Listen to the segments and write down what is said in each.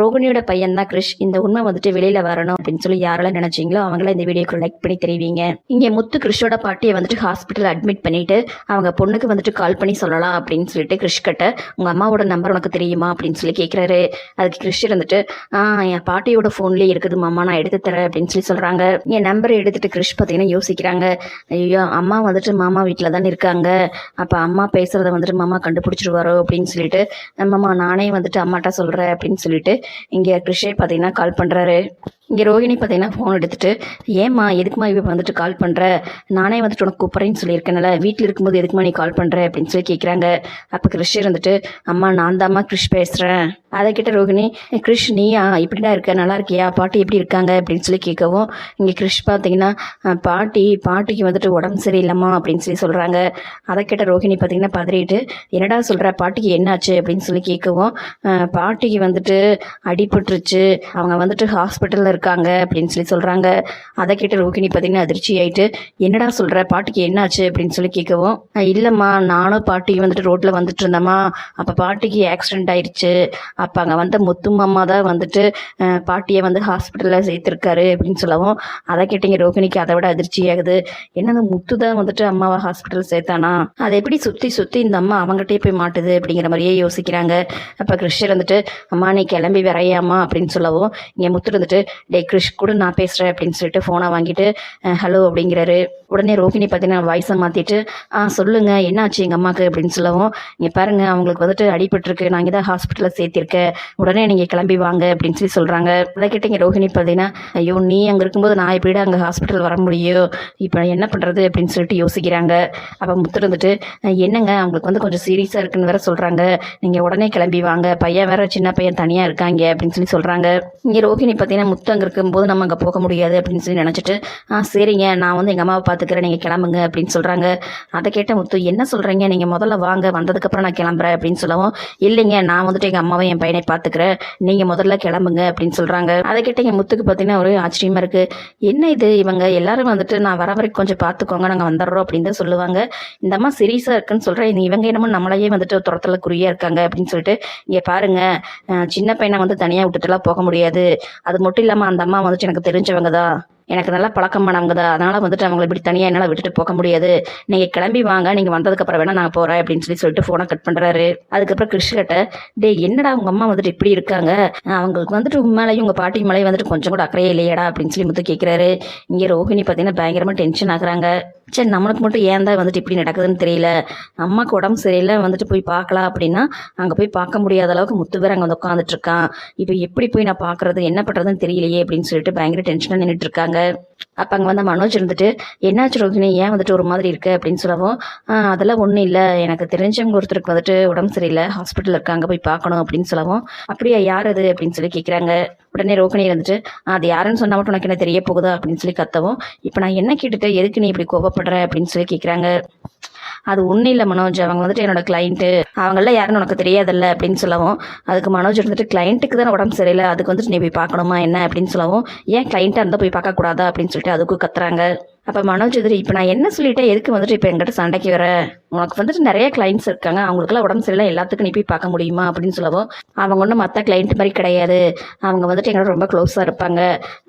ரோகிணியோட பையன் தான் கிரிஷ். இந்த உண்மை வந்துட்டு வெளியில வரணும் அப்படின்னு சொல்லி யாரெல்லாம் நினைச்சீங்களோ அவங்கள இந்த வீடியோக்கு லைக் பண்ணி தெரிவிங்க. இங்க முத்து கிறிஷோட பாட்டியை வந்துட்டு ஹாஸ்பிட்டல் அட்மிட் பண்ணிட்டு அவங்க பொண்ணுக்கு வந்துட்டு கால் பண்ணி சொல்லலாம் அப்படின்னு சொல்லிட்டு கிறிஷ் கிட்ட உங்க அம்மாவோட நம்பர் உனக்கு தெரியுமா? அப்படின்னு சொல்லி கேட்குறாரு அதுக்கு கிறிஷ் இருந்துட்டு ஆ என் பாட்டியோட ஃபோன்லேயே இருக்குது மாமா நான் எடுத்து தரேன் அப்படின்னு சொல்லி சொல்றாங்க. என் நம்பர் எடுத்துட்டு கிறிஷ் பார்த்தீங்கன்னா யோசிக்கிறாங்க. ஐயோ அம்மா வந்துட்டு மாமா வீட்டில் தானே இருக்காங்க. அப்போ அம்மா பேசுறத வந்துட்டு மாமா கண்டுபிடிச்சிருவாரோ? அப்படின்னு சொல்லிட்டு மாமா நானே வந்துட்டு அம்மாட்ட சொல்கிறேன் அப்படின்னு சொல்லிட்டு இங்கே கிருஷே பார்த்தீங்கன்னா கால் பண்ணுறாரு இங்கே ரோகிணி பார்த்தீங்கன்னா ஃபோன் எடுத்துட்டு ஏம்மா எதுக்குமா இப்போ வந்துட்டு கால் பண்ணுற நானே வந்துட்டு உனக்கு கூப்பிட்றேன்னு சொல்லியிருக்கேன்ல வீட்டில் இருக்கும்போது எதுக்குமா நீ கால் பண்ணுற அப்படின்னு சொல்லி கேட்குறாங்க அப்போ கிறிஷ் இருந்துட்டு அம்மா நான் தாம்மா கிறிஷ் பேசுகிறேன் அதை கிட்ட ரோகிணி "ஏ, கிறிஷ் நீயா? இப்படிடா இருக்க? நல்லா இருக்கியா? பாட்டி எப்படி இருக்காங்க? அப்படின்னு சொல்லி கேட்கவும் இங்கே கிறிஷ் பார்த்தீங்கன்னா பாட்டி பாட்டிக்கு வந்துட்டு உடம்பு சரியில்லைம்மா அப்படின்னு சொல்லி சொல்கிறாங்க அதை கிட்ட ரோகிணி பார்த்தீங்கன்னா பதறிட்டு என்னடா சொல்கிற பாட்டிக்கு என்னாச்சு? அப்படின்னு சொல்லி கேட்கவும் பாட்டிக்கு வந்துட்டு அடிபட்டுருச்சு. அவங்க வந்துட்டு ஹாஸ்பிட்டலில் இருக்காங்க அப்படின்னு சொல்லி சொல்கிறாங்க அதை கேட்டு ரோகிணி பார்த்தீங்கன்னா அதிர்ச்சி ஆயிட்டு என்னடா சொல்கிற பாட்டிக்கு என்னாச்சு? அப்படின்னு சொல்லி கேட்கவும் இல்லைம்மா நானும் பாட்டியும் வந்துட்டு ரோட்டில் வந்துட்டு இருந்தேம்மா. அப்போ பாட்டிக்கு ஆக்சிடென்ட் ஆயிடுச்சு அப்போ அங்கே வந்த முத்து மாமா தான் வந்துட்டு பாட்டியை வந்து ஹாஸ்பிட்டலில் சேர்த்துருக்காரு. அப்படின்னு சொல்லவும் அதை கேட்டீங்க ரோகிணிக்கு. அதை விட அதிர்ச்சி ஆகுது. என்னது முத்து தான் வந்துட்டு அம்மாவை ஹாஸ்பிட்டல் சேர்த்தானா? அதை எப்படி சுற்றி சுற்றி இந்த அம்மா அவங்ககிட்டயே போய் மாட்டுது? அப்படிங்கிற மாதிரியே யோசிக்கிறாங்க. அப்போ கிறிஷர் வந்துட்டு அம்மா நீ கிளம்பி விரையாமா? அப்படின்னு சொல்லவும் இங்கே முத்து வந்துட்டு டே கிறிஷ் கூட நான் பேசுகிறேன் அப்படின்னு சொல்லிட்டு ஃபோனை வாங்கிட்டு ஹலோ அப்படிங்கிறாரு. உடனே ரோகிணி பார்த்தீங்கன்னா வாய்ஸை மாற்றிட்டு ஆ சொல்லுங்க என்னாச்சு எங்கள் அம்மாவுக்கு அப்படின்னு சொல்லவும் இங்கே பாருங்க அவங்களுக்கு வந்துட்டு அடிபட்டுருக்கு நான் இங்கே தான் ஹாஸ்பிட்டலில் சேர்த்திருக்கேன். உடனே நீங்கள் கிளம்பி வாங்க அப்படின்னு சொல்லி சொல்கிறாங்க அதை கேட்டிங்க ரோஹிணி பார்த்தீங்கன்னா ஐயோ நீ அங்கே இருக்கும்போது நான் எப்படிடா அங்கே ஹாஸ்பிட்டல் வர முடியும்? இப்போ என்ன பண்ணுறது அப்படின்னு சொல்லிட்டு யோசிக்கிறாங்க. அப்போ முத்து இருந்துட்டு என்னங்க அவங்களுக்கு வந்து கொஞ்சம் சீரியஸாக இருக்குன்னு வேற சொல்கிறாங்க நீங்கள் உடனே கிளம்பி வாங்க. பையன் வேற சின்ன பையன் தனியாக இருக்காங்க அப்படின்னு சொல்லி சொல்கிறாங்க இங்கே ரோஹிணி பார்த்தீங்கன்னா முத்து அங்கே இருக்கும்போது நம்ம அங்கே போக முடியாது அப்படின்னு சொல்லி நினச்சிட்டு ஆ சரிங்க நான் வந்து எங்கள் அம்மாவை பார்த்துக்கிறேன் நீங்கள் கிளம்புங்க அப்படின்னு சொல்கிறாங்க அதை கேட்ட முத்து என்ன சொல்கிறீங்க நீங்கள் முதல்ல வாங்க வந்ததுக்கப்புறம் நான் கிளம்புறேன் அப்படின்னு சொல்லவும் இல்லைங்க நான் வந்துட்டு எங்கள் அம்மாவை என் பையனை பார்த்துக்கிறேன் நீங்கள் முதல்ல கிளம்புங்க அப்படின்னு சொல்கிறாங்க அதை கேட்ட எங்கள் முத்துக்கு பார்த்தீங்கன்னா ஒரு ஆச்சரியமாக இருக்குது என்ன இது? இவங்க எல்லாரும் வந்துட்டு நான் வர வரைக்கும் கொஞ்சம் பார்த்துக்கோங்க நாங்கள் வந்துடுறோம் அப்படின்னு தான் சொல்லுவாங்க. இந்த அம்மா சீரியஸாக இருக்குன்னு சொல்கிறேன் இவங்க என்னமோ நம்மளையே வந்துட்டு துரத்தில் குறியாக இருக்காங்க அப்படின்னு சொல்லிட்டு இங்கே பாருங்க சின்ன பையனை வந்து தனியாக விட்டுட்டுலாம் போக முடியாது. அது மட்டும் இல்லாமல் அந்த அம்மா வந்துட்டு எனக்கு தெரிஞ்சவங்க தான். எனக்கு நல்லா பழக்கமானவங்க தான் அதனால் வந்துட்டு அவங்கள இப்படி தனியாக என்னால் விட்டுட்டு போக முடியாது. நீங்கள் கிளம்பி வாங்க நீங்கள் வந்ததுக்கப்புறம் வேணால் நான் போகிறேன் அப்படின்னு சொல்லி சொல்லிட்டு ஃபோனை கட் பண்ணுறாரு அதுக்கப்புறம் கிருஷ்ணகிட்ட டே என்னடா உங்கள் அம்மா வந்துட்டு இப்படி இருக்காங்க? அவங்களுக்கு வந்துட்டு உண்மையிலேயும் உங்கள் பாட்டி மேலேயும் வந்துட்டு கொஞ்சம் கூட அக்கறையே இல்லையடா அப்படின்னு சொல்லி முத்து கேட்குறாரு இங்கே ரோஹிணி பார்த்தீங்கன்னா பயங்கரமாக டென்ஷன் ஆகுறாங்க. சரி நம்மளுக்கு மட்டும் ஏன் தான் வந்துட்டு இப்படி நடக்குதுன்னு தெரியல. அம்மாவுக்கு உடம்பு சரியில்லை வந்துட்டு போய் பார்க்கலாம் அப்படின்னா அங்கே போய் பார்க்க முடியாத அளவுக்கு முத்து பேர் அங்கே வந்து உட்காந்துட்டு இருக்கான். இப்போ எப்படி போய் நான் பார்க்கறது என்ன பண்ணுறதுன்னு தெரியலையே அப்படின்னு சொல்லிட்டு பயங்கர டென்ஷனாக நின்றுட்டு இருக்காங்க. அப்போ அங்கே வந்து மனோஜ் இருந்துட்டு என்னாச்சு ரோஹிணி ஏன் வந்துட்டு ஒரு மாதிரி இருக்கு? அப்படின்னு சொல்லவும் அதெல்லாம் ஒன்றும் இல்லை. எனக்கு தெரிஞ்சவங்க ஒருத்தருக்கு வந்துட்டு உடம்பு சரியில்லை. ஹாஸ்பிட்டல் இருக்காங்க. போய் பார்க்கணும். அப்படின்னு சொல்லவும் அப்படியா? யார் அது? அப்படின்னு சொல்லி கேட்குறாங்க உடனே ரோகிணி இருந்துட்டு அது யாருன்னு சொன்னா மட்டும் உனக்கு என்ன தெரிய போகுதா? அப்படின்னு சொல்லி கத்தவும் இப்போ நான் என்ன கேட்டுட்டு எதுக்கு நீ இப்படி கோபப்படுற அப்படின்னு சொல்லி கேட்குறாங்க அது ஒன்றும் இல்லை மனோஜ். அவங்க வந்துட்டு என்னோட கிளைண்ட்டு அவங்கள யாருன்னு உனக்கு தெரியாதில்ல அப்படின்னு சொல்லவும் அதுக்கு மனோஜ் வந்துட்டு கிளைண்ட்டுக்கு தானே உடம்பு சரியில்லை. அதுக்கு வந்துட்டு நீ போய் பார்க்கணுமா என்ன அப்படின்னு சொல்லவும் ஏன் கிளைண்ட்டாக இருந்தால் போய் பார்க்கக்கூடாதா அப்படின்னு சொல்லிட்டு அதுக்கும் கத்துறாங்க. அப்போ மனோஜ் எதிரி இப்போ நான் என்ன சொல்லிட்டேன் எதுக்கு வந்துட்டு இப்போ என்கிட்ட சண்டைக்கு வர? உனக்கு வந்துட்டு நிறைய கிளைண்ட்ஸ் இருக்காங்க. அவங்களுக்குலாம் உடம்பு சரியில்லை எல்லாத்துக்கும் நீ போய் பார்க்க முடியுமா? அப்படின்னு சொல்லவும் அவங்க ஒன்றும் மற்ற கிளைண்ட் மாதிரி கிடையாது. அவங்க வந்துட்டு எங்களோட ரொம்ப க்ளோஸாக இருப்பாங்க.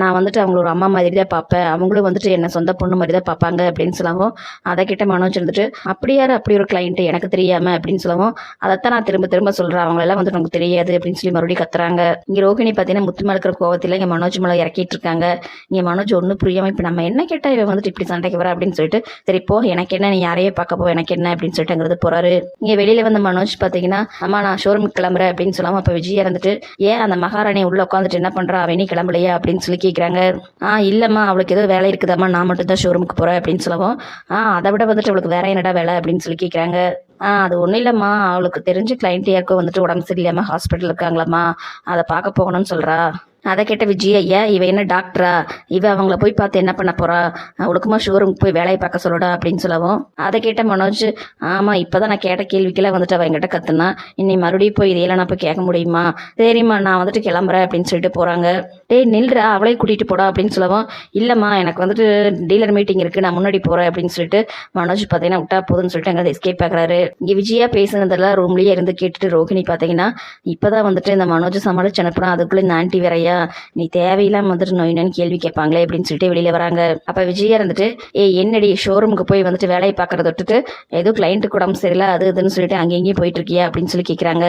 நான் வந்துட்டு அவங்கள ஒரு அம்மா மாதிரி தான் பார்ப்பேன். அவங்களும் வந்துட்டு என்ன சொந்த பொண்ணு மாதிரி தான் பார்ப்பாங்க அப்படின்னு சொல்லவும் அதை கிட்ட மனோஜ் இருந்துட்டு அப்படி யார்? அப்படி ஒரு கிளைண்ட் எனக்கு தெரியாமல் அப்படின்னு சொல்லவும் அதைத்தான் நான் திரும்ப திரும்ப சொல்கிறேன் அவங்களெல்லாம் வந்துட்டு நமக்கு தெரியாது அப்படின்னு சொல்லி மறுபடியும் கத்துறாங்க. இங்கே ரோகிணி பார்த்தீங்கன்னா முத்து இருக்கிற கோவத்தில் இங்கே மனோஜ் மேலே இறக்கிட்டு இருக்காங்க. இங்கே மனோஜ் ஒன்றும் புரியாமல் இப்போ நம்ம என்ன கேட்டால் இவன் வந்துட்டு இப்படி சண்டைக்கு வர அப்படின்னு சொல்லிட்டு சரி போ எனக்கு என்ன நீ யாரையே பார்க்க போ எனக்கு என்ன அப்படின்னு சொல்லிட்டுங்கிறது போறாரு. இங்கே வெளியில வந்த மனோஜ் பார்த்தீங்கன்னா அம்மா நான் ஷோரூமுக்கு கிளம்புறேன் அப்படின்னு சொல்லாம அப்போ விஜய் இருந்துட்டு ஏன் அந்த மகாராணி உள்ள உட்காந்துட்டு என்ன பண்றா? அவ நீ கிளம்பலையா? அப்படின்னு சொல்லி கேட்குறாங்க ஆ இல்லம்மா அவளுக்கு ஏதோ வேலை இருக்குதாம்மா நான் மட்டும் தான் ஷோரூமுக்கு போறேன் அப்படின்னு சொல்லவும் ஆ அதை விட வந்துட்டு அவளுக்கு வேற என்னடா வேலை அப்படின்னு சொல்லி கேட்குறாங்க ஆ அது ஒன்றும் இல்லைம்மா. அவளுக்கு தெரிஞ்ச கிளைண்ட் யாருக்கும் வந்துட்டு உடம்பு சரியில்லாம ஹாஸ்பிட்டல் இருக்காங்களாம்மா. அதை பார்க்க போகணும்னு சொல்கிறா அதை கேட்ட விஜய் ஐயா இவ என்ன டாக்டரா இவ அவங்கள போய் பார்த்து என்ன பண்ண போறா? ஒழுக்கமா ஷோரூம் போய் வேலையை பார்க்க சொல்லடா அப்படின்னு சொல்லவும் அதை கேட்ட மனோஜ் ஆமா இப்பதான் நான் கேட்ட கேள்விக்கெல்லாம் வந்துட்டு அவன் என்கிட்ட கத்துனா இன்னை மறுபடியும் போய் இதையெல்லாம் நான் போய் கேட்க முடியுமா? சரிம்மா நான் வந்துட்டு கிளம்புறேன் அப்படின்னு சொல்லிட்டு போறாங்க. டேய் நில்றா அவளே கூட்டிகிட்டு போடா அப்படின்னு சொல்லவும் இல்லைம்மா எனக்கு வந்துட்டு டீலர் மீட்டிங் இருக்குது நான் முன்னாடி போறேன் அப்படின்னு சொல்லிட்டு மனோஜ் பார்த்தீங்கன்னா விட்டா போதுன்னு சொல்லிட்டு அங்கே எஸ்கேப் ஆகுறாரு இங்கே விஜயா பேசுனதெல்லாம் ரூம்லேயே இருந்து கேட்டுட்டு ரோஹிணி பார்த்தீங்கன்னா இப்போ தான் வந்துட்டு இந்த மனோஜ் சமாளிச்சு அனுப்புனா அதுக்குள்ளே இந்த ஆண்டி வேறையா நீ தேவையில்லாம வந்துட்டு நோயினு கேள்வி கேட்பாங்களே அப்படின்னு சொல்லிட்டு வெளியில் வராங்க. அப்போ விஜயா இருந்துட்டு ஏய் என்னடி ஷோரூமுக்கு போய் வந்துட்டு வேலையை பார்க்கறத விட்டுட்டு ஏதோ கிளைண்ட்டு உடம்பு சரியில்லை அது இதுன்னு சொல்லிட்டு அங்கேயும் இங்கேயும் போயிட்டு இருக்கியா? அப்படின்னு சொல்லி கேட்குறாங்க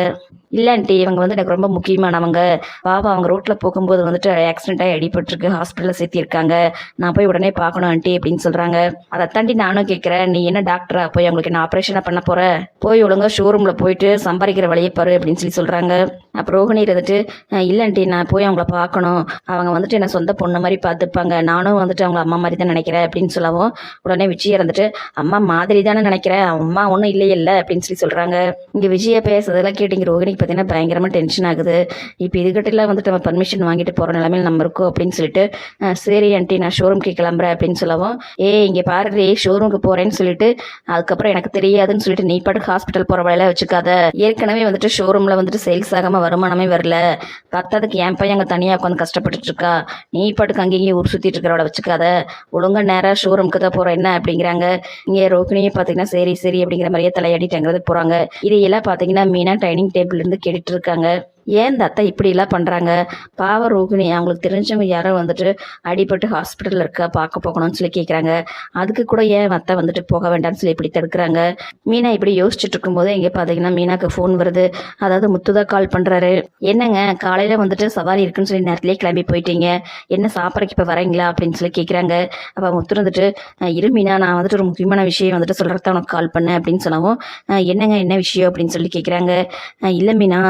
இல்லை இவங்க வந்து எனக்கு ரொம்ப முக்கியமானவங்க. பாபா அவங்க ரோட்டில் போகும்போது வந்துட்டு ஆக்சிடென்ட் ஆகி அடிபட்டிருக்கு. ஹாஸ்பிட்டலில் சேர்த்திருக்காங்க. நான் போய் உடனே பார்க்கணும் ஆண்டி அப்படின்னு சொல்கிறாங்க அதை தாண்டி நானும் கேட்குறேன் நீ என்ன டாக்டரா போய் அவங்களுக்கு என்ன ஆப்ரேஷனாக பண்ண போற? போய் ஒழுங்கா ஷோரூமில் போயிட்டு சம்பாதிக்கிற வழியை பாரு அப்படின்னு சொல்லி சொல்கிறாங்க அப்போ ரோஹிணி இருந்துட்டு "அஹ், ஆண்டி நான் போய் அவங்கள பார்க்கணும். அவங்க வந்துட்டு என்ன சொந்த பொண்ணு மாதிரி பார்த்துப்பாங்க. நானும் வந்துட்டு அவங்க அம்மா மாதிரி தான் நினைக்கிறேன் அப்படின்னு சொல்லவும் உடனே விஜய் இருந்துட்டு அம்மா மாதிரி தானே நினைக்கிறேன் அம்மா ஒன்றும் இல்லையே இல்லை அப்படின்னு சொல்லி சொல்கிறாங்க இங்கே விஜயா பேசுறதெல்லாம் கேட்டு இங்கே பார்த்தீங்கன்னா பயங்கரமாக டென்ஷன் ஆகுது. இப்போ இதுக்கிட்டலாம் வந்துட்டு நம்ம பர்மிஷன் வாங்கிட்டு போகிற நிலமையில் நம்ம இருக்கோம் அப்படின்னு சொல்லிட்டு சரி ஆண்டி நான் ஷோரூம்க்கு கிளம்புறேன் அப்படின்னு சொல்லவும் ஏ இங்கே பாரு ஷோரூமுக்கு போகிறேன்னு சொல்லிட்டு அதுக்கப்புறம் எனக்கு தெரியாதுன்னு சொல்லிட்டு நீ பாட்டுக்கு ஹாஸ்பிட்டல் போகிற வழியெல்லாம் வச்சுக்காத. ஏற்கனவே வந்துட்டு ஷோரூமில் வந்துட்டு சேல்ஸ் ஆகாமல் வருமானமே வரல. பத்ததுக்கு என் பையன் அங்கே தனியாக உட்காந்து கஷ்டப்பட்டுட்டு இருக்கா. நீ பாட்டுக்கு அங்கேயும் ஊர் சுற்றிட்டு இருக்கிறவளை வச்சுக்காத. ஒழுங்கா நேராக ஷோரூமுக்கு தான் போகிற என்ன? அப்படிங்கிறாங்க. இங்கே ரோகிணியே பார்த்தீங்கன்னா சரி சரி அப்படிங்கிற மாதிரியே தலையாடிட்டு போகிறாங்க இதையெல்லாம் பார்த்தீங்கன்னா மீனா டைனிங் டேபிள் இருந்து கேட்டுட்டு இருக்காங்க. ஏன் இந்த இப்படிலாம் பண்ணுறாங்க பாவ ரோகிணி அவங்களுக்கு தெரிஞ்சவங்க யாரோ வந்துட்டு அடிபட்டு ஹாஸ்பிட்டலில் இருக்க பார்க்க போகணும்னு சொல்லி கேட்குறாங்க அதுக்கு கூட ஏன் அத்தை வந்துட்டு போக வேண்டாம்னு சொல்லி இப்படி தடுக்கிறாங்க? மீனா இப்படி யோசிச்சுட்டு இருக்கும்போது எங்கே பார்த்தீங்கன்னா மீனாக்கு ஃபோன் வருது. அதாவது முத்துதா கால் பண்ணுறாரு என்னங்க காலையில் வந்துட்டு சவாரி இருக்குன்னு சொல்லி நேரத்துலேயே கிளம்பி போயிட்டீங்க. என்ன சாப்பிட்றக்கு இப்போ வரீங்களா? அப்படின்னு சொல்லி கேட்குறாங்க அப்போ முத்து வந்துட்டு இரு மீனா நான் வந்துட்டு ஒரு முக்கியமான விஷயம் வந்துட்டு சொல்கிறத உனக்கு கால் பண்ணேன். அப்படின்னு சொல்லவும் என்னங்க என்ன விஷயம்? அப்படின்னு சொல்லி கேட்குறாங்க இல்லை மீனா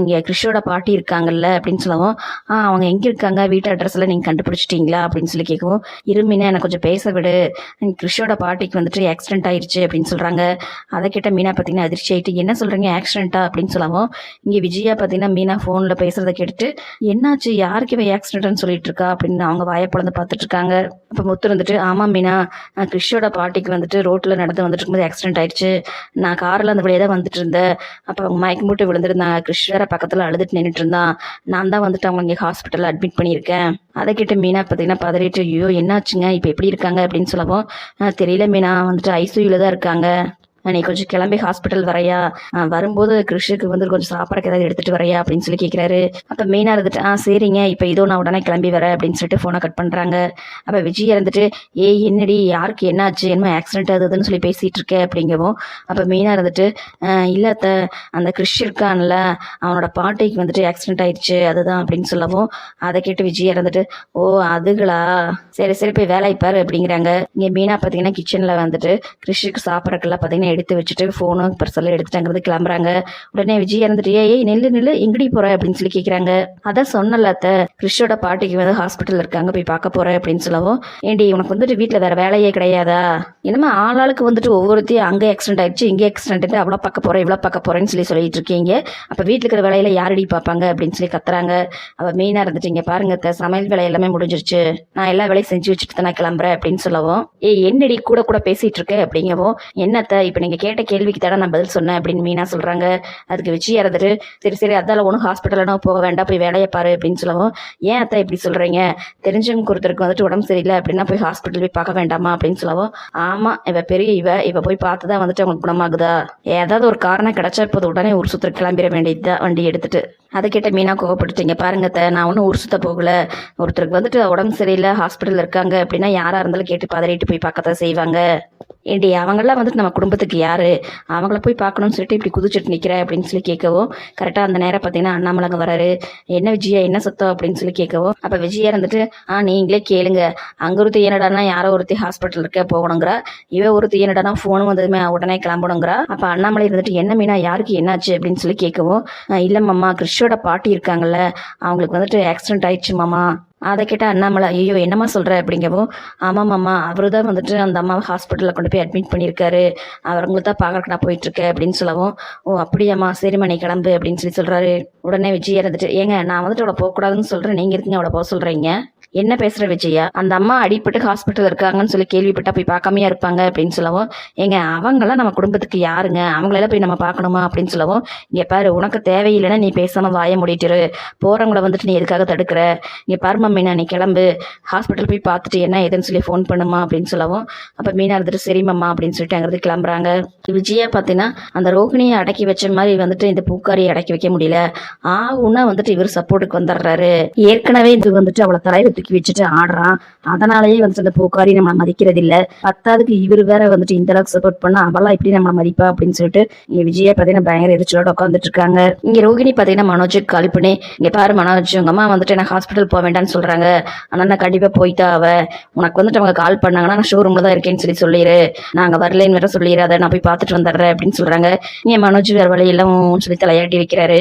இங்கே கிறிஷோட பாட்டி இருக்காங்கல்ல அப்படின்னு சொல்லவும் ஆ அவங்க எங்கே இருக்காங்க? வீட்டு அட்ரஸ்ல நீங்கள் கண்டுபிடிச்சிட்டிங்களா? அப்படின்னு சொல்லி கேட்கவும் இருமினா எனக்கு கொஞ்சம் பேச விடு. கிறிஷோட பாட்டிக்கு வந்துட்டு ஆக்சிடென்ட் ஆயிடுச்சு அப்படின்னு சொல்கிறாங்க அதை கேட்ட மீனா பார்த்தீங்கன்னா அதிர்ச்சி ஆகிட்டு என்ன சொல்கிறீங்க ஆக்சிடென்ட்டா அப்படின்னு சொல்லவும் இங்கே விஜயா பார்த்தீங்கன்னா மீனா ஃபோனில் பேசுகிறத கேட்டுட்டு என்னாச்சு? யாருக்கு இவன் ஆக்சிடென்ட்னு சொல்லிட்டு இருக்கா? அப்படின்னு அவங்க வாயை பிளந்து பார்த்துட்டு இருக்காங்க. அப்போ முத்து வந்துட்டு ஆமாம் மீனா அஹ் கிறிஷோட பாட்டிக்கு வந்துட்டு ரோட்டில் நடந்து வந்துட்டு இருக்கும்போது ஆக்சிடென்ட் ஆயிடுச்சு நான் காரில் அந்த வழியாக தான் வந்துட்டு இருந்தேன். அப்போ அவங்க மயக்கம் போட்டு விழுந்திருந்தாங்க கிறிஷ் வேற பக்கத்தில் அழுதுட்டு நின்றுட்டு இருந்தான் நான் தான் வந்துட்டு அவங்க இங்கே ஹாஸ்பிட்டலில் அட்மிட் பண்ணியிருக்கேன். அதை கேட்டு மீனா பார்த்தீங்கன்னா பதறிட்டு ஐயோ என்னாச்சுங்க? இப்போ எப்படி இருக்காங்க? அப்படின்னு சொல்லவும் தெரியல மீனா. வந்துட்டு ஐசியூவில் தான் இருக்காங்க. நீ கொஞ்சம் கிளம்பி ஹாஸ்பிட்டல் வரையா? வரும்போது கிருஷ்ணுக்கு வந்து கொஞ்சம் சாப்பிட்றக்கு ஏதாவது எடுத்துட்டு வரையா அப்படின்னு சொல்லி கேட்குறாரு அப்போ மெயினாக இருந்துட்டு ஆ சரிங்க. இப்போ இதோ நான் உடனே கிளம்பி வரேன் அப்படின்னு சொல்லிட்டு ஃபோனை கட் பண்ணுறாங்க அப்போ விஜய் இருந்துட்டு ஏய் என்னடி யாருக்கு என்னாச்சு? என்ன ஆக்சிடென்ட் அது இதுன்னு சொல்லி பேசிகிட்டு இருக்கே அப்படிங்கவும் அப்போ மெயினாக இருந்துட்டு இல்லை இல்ல அந்த கிறிஷ் இருக்கான்ல அவனோட பாட்டிக்கு வந்துட்டு ஆக்சிடென்ட் ஆயிடுச்சு அதுதான் அப்படின்னு சொல்லவும் அதை கேட்டு விஜய் இருந்துட்டு ஓ அதுகளா? சரி சரி போய் வேலை பாரு அப்படிங்கிறாங்க. இங்கே மீனா பார்த்தீங்கன்னா கிச்சனில் வந்துட்டு கிறிஷுக்கு சாப்பிட்றக்கெல்லாம் பார்த்தீங்கன்னா எடுத்து வச்சுட்டு ஃபோனும் பர்செல்லாம் எடுத்துட்டாங்கிறது கிளம்புறாங்க. உடனே விஜய் இருந்துட்டு ஏய் நெல்லு நெல்லு எங்கடி போற? அப்படின்னு சொல்லி கேட்குறாங்க அதான் சொன்னலாத்த கிறிஷோட பாட்டிக்கு வந்து ஹாஸ்பிட்டல் இருக்காங்க போய் பார்க்க போறேன் அப்படின்னு சொல்லவும் ஏண்டி உனக்கு வந்துட்டு வீட்டில் வேற வேலையே கிடையாதா? என்னமா ஆளாளுக்கு வந்துட்டு ஒவ்வொருத்தையும் அங்கே ஆக்சிடென்ட் ஆயிடுச்சு இங்கே ஆக்சிடென்ட் அவ்வளோ பார்க்க போறேன் இவ்வளோ பார்க்க போறேன்னு சொல்லி சொல்லிட்டு இருக்கீங்க. அப்போ வீட்டில் இருக்கிற வேலையில யாரடி பார்ப்பாங்க? அப்படின்னு சொல்லி கத்துறாங்க. அவ மெயினாக இருந்துட்டீங்க பாருங்க அத்தை, சமையல் வேலை எல்லாமே முடிஞ்சிருச்சு. நான் எல்லா வேலையும் செஞ்சு வச்சுட்டு தான் நான் கிளம்புறேன். அப்படின்னு சொல்லவும் ஏய் என்னடி கூட கூட பேசிட்டு இருக்க? அப்படிங்கவும் என்னத்த இப்போ நீங்கள் கேட்ட கேள்விக்கு தானே நான் பதில் சொன்னேன் அப்படின்னு மீனா சொல்கிறாங்க அதுக்கு விஜய் இறந்துட்டு சரி சரி அதால் ஒன்றும் ஹாஸ்பிட்டலாம் போக வேண்டாம் போய் வேலையை பாரு அப்படின்னு சொல்லவும் ஏன் அத்தை இப்படி சொல்கிறீங்க தெரிஞ்சவங்க ஒருத்தருக்கு வந்துட்டு உடம்பு சரியில்லை அப்படின்னா போய் ஹாஸ்பிட்டல் போய் பார்க்க வேண்டாமா? அப்படின்னு சொல்லவும் ஆமாம் இவ பெரிய இவ இவ போய் பார்த்து தான் வந்துட்டு அவங்களுக்கு குணமாகுதா? ஏதாவது ஒரு காரணம் கிடைச்சா இப்போது உடனே ஊர் சுற்று கிளம்பிட வேண்டியதுதான் வண்டி எடுத்துட்டு. அதை கேட்ட மீனா கோவப்பட்டுட்டீங்க. பாருங்க அத்தை, நான் ஒன்றும் ஊர் சுத்த போகல. ஒருத்தருக்கு வந்துட்டு உடம்பு சரியில்லை ஹாஸ்பிட்டல் இருக்காங்க அப்படின்னா யாராக இருந்தாலும் கேட்டு பதறிட்டு போய் பார்க்கத்தான் செய்வாங்க. ஏடி அவங்களாம் வந்துட்டு நம்ம குடும்பத்துக்கு யார்? அவங்கள போய் பார்க்கணும்னு சொல்லிட்டு இப்படி குதிச்சுட்டு நிற்கிற அப்படின்னு சொல்லி கேட்கவும் கரெக்டாக அந்த நேரம் பார்த்தீங்கன்னா அண்ணாமலைங்க வராரு. என்ன விஜயா என்ன சுத்தம் அப்படின்னு சொல்லி கேட்கவும் அப்போ விஜயா இருந்துட்டு ஆ நீங்களே கேளுங்க. அங்கே ஒருத்தி என்னடானா யாரோ ஒருத்தி ஹாஸ்பிட்டல் இருக்க போகணுங்கிறா. இவ ஒருத்தி என்னடானா ஃபோனும் வந்ததுமே உடனே கிளம்பணுங்கிறா. அப்போ அண்ணாமலை இருந்துட்டு என்ன மீனா யாருக்கு என்னாச்சு? அப்படின்னு சொல்லி கேட்கவும் இல்லை மாமா கிறிஷோட பாட்டி இருக்காங்கல்ல. அவங்களுக்கு வந்துட்டு ஆக்சிடென்ட் ஆயிடுச்சு மாமா. அதை கேட்டால் அண்ணாமலை ஐயோ என்னம்மா சொல்கிற அப்படிங்கவும் ஆமாம்மாம்மா அவரு தான் வந்துட்டு அந்த அம்மாவை ஹாஸ்பிட்டலில் கொண்டு போய் அட்மிட் பண்ணியிருக்காரு. அவங்களை தான் பார்க்கறக்கு நான் போயிட்டுருக்கேன் அப்படின்னு சொல்லவும் ஓ அப்படியாம்மா சரிம்மா நீ கிளம்பு அப்படின்னு சொல்லி சொல்கிறாரு உடனே விஜய் இருந்துட்டு ஏங்க நான் வந்துட்டு அவளை போகக்கூடாதுன்னு சொல்கிறேன் நீங்கள் இருக்கீங்க அவளை போக சொல்கிறீங்க என்ன பேசுகிற விஜயா? அந்த அம்மா அடிப்பட்டு ஹாஸ்பிட்டல் இருக்காங்கன்னு சொல்லி கேள்விப்பட்டா போய் பார்க்காமையா இருப்பாங்க அப்படின்னு சொல்லவும் ஏங்க அவங்களாம் நம்ம குடும்பத்துக்கு யாருங்க? அவங்களெல்லாம் போய் நம்ம பார்க்கணுமா அப்படின்னு சொல்லவும் இங்கே பாரு உனக்கு தேவையில்லைன்னா நீ பேசாமல் வாய முடிட்டுரு. போகிறவங்கள வந்துட்டு நீ எதுக்காக தடுக்கிற? இங்கே பாரு மீனா நீ கிளம்பு. ஹாஸ்பிட்டல் போய் பார்த்துட்டு என்ன ஏதுன்னு சொல்லி ஃபோன் பண்ணுமா அப்படின்னு சொல்லவும் அப்போ மீனா இருந்துட்டு சரிம்மா அப்படின்னு சொல்லிட்டு அங்கிருந்து கிளம்புறாங்க. விஜயா பார்த்தீங்கன்னா அந்த ரோகிணியை அடக்கி வச்ச மாதிரி வந்துட்டு இந்த பூக்காரியை அடக்கி வைக்க முடியல. ஆவுன்னா வந்துட்டு இவர் சப்போர்ட்டுக்கு வந்துடுறாரு. ஏற்கனவே இது வந்துட்டு அவளை தலையில தூக்கி வச்சுட்டு ஆடுறான். அதனாலயே வந்துட்டு அந்த பூக்காரி நம்மளை மதிக்கிறது இல்ல பத்தாவதுக்கு இவர் வேற வந்துட்டு இந்த அளவுக்கு சப்போர்ட் பண்ணா அவளா இப்படி நம்மளை மதிப்பா அப்படின்னு சொல்லிட்டு இங்க விஜயா பாத்தீங்கன்னா பயங்கர எரிச்சலோட உட்காந்துட்டு இருக்காங்க. இங்க ரோகிணி பாத்தீங்கன்னா மனோஜுக்கு கால் பண்ணி இங்க பாரு மனோஜ் உங்க அம்மா வந்துட்டு நான் ஹாஸ்பிட்டல் போக வேண்டாம்னு சொல்றாங்க. ஆனா நான் கண்டிப்பா போய்தான் அவ. உனக்கு வந்துட்டு அவங்க கால் பண்ணாங்கன்னா நான் ஷோரூம்ல தான் இருக்கேன்னு சொல்லி சொல்லிடு நாங்க வரலன்னு வேற சொல்லிடுறாத அதை நான் போய் பார்த்துட்டு வந்துடுறேன் அப்படின்னு சொல்றாங்க. இங்க மனோஜ் வேற வழி எல்லாம் சொல்லி தலையாட்டி வைக்கிறாரு.